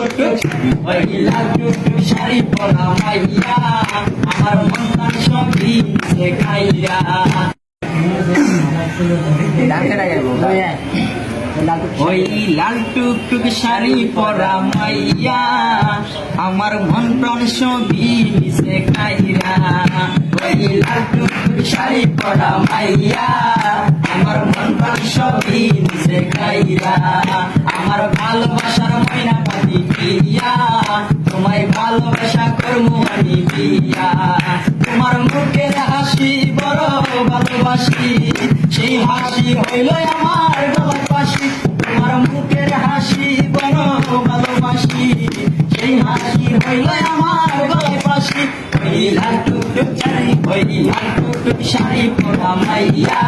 মাইয়া আমার মন ওই লাল টুকটুক শাড়ি পরা মাইয়া, আমার মন প্রাণ সবই শেখাইয়া ওই লাল টুকটুক শাড়ি পরা মাইয়া, আমার মন প্রাণ সবই শেখাইয়া আমার ভালোবাসার ময়না তোমায় ভালোবাসা করব আমি প্রিয়া। তোমার মুখের হাসি, বড় ভালোবাসি। সেই হাসি হইল আমার পাশি। তোমার মুখের হাসি, বড় ভালোবাসি। সেই হাসি হইল আমার ওই লাল টুকটুক ওই লাল টুকটুক শাড়ি পরা মাইয়া।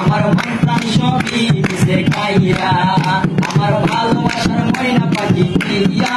আমার মন সবই দিছে খাইয়া আমার ভালোবাসার ময়না পাখি ভালোবাসা করব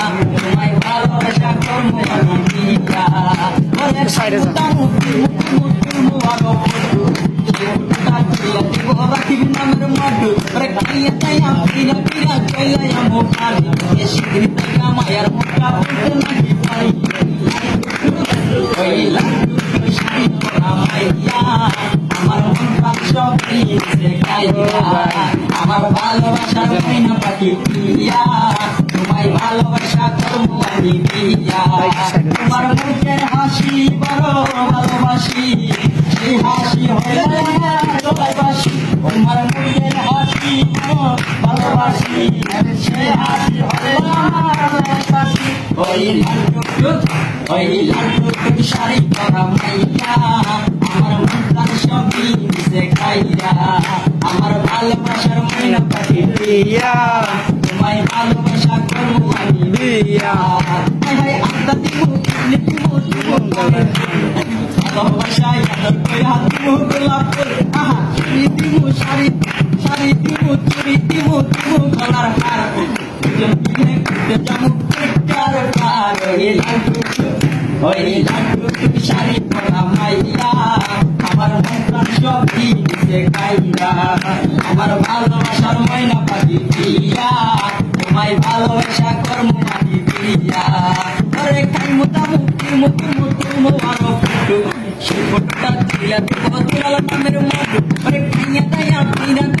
ভালোবাসা তোমার মুখের হাসি বড় ভালোবাসি সেই হাসি হইলে সবাই বাসি তোমার মুখের আমার মন সবই মিশে খাইয়া আমার ভালোবাসার ময়না পাখি প্রিয়া তোমায় ভালোবাসা করব আমি প্রিয়া হাই হাই আন্দা দিমু কিডনি দিমু দিমু ভালোবাসা আদর করে হাত দিমু গোলাপ আহা শাড়ি শাড়ি দিমু চুরি দিমু দিমু গলার হার শাড়ি পরা মাইয়া আমার মন সবই দিছে খাইয়া আমার ভালোবাসার ময়না পাখি প্রিয়া তোমায় ভালোবাসা কর্ম পাখি প্রিয়া আরে খাই মোটা মুক্তি মুক্তি মুক্তি মোয়ারো ফুটু সেই ফটোটা তুলিয়া দেব তুলাল নামের মধু আরে খাইয়া তাইয়া পিনা পিনা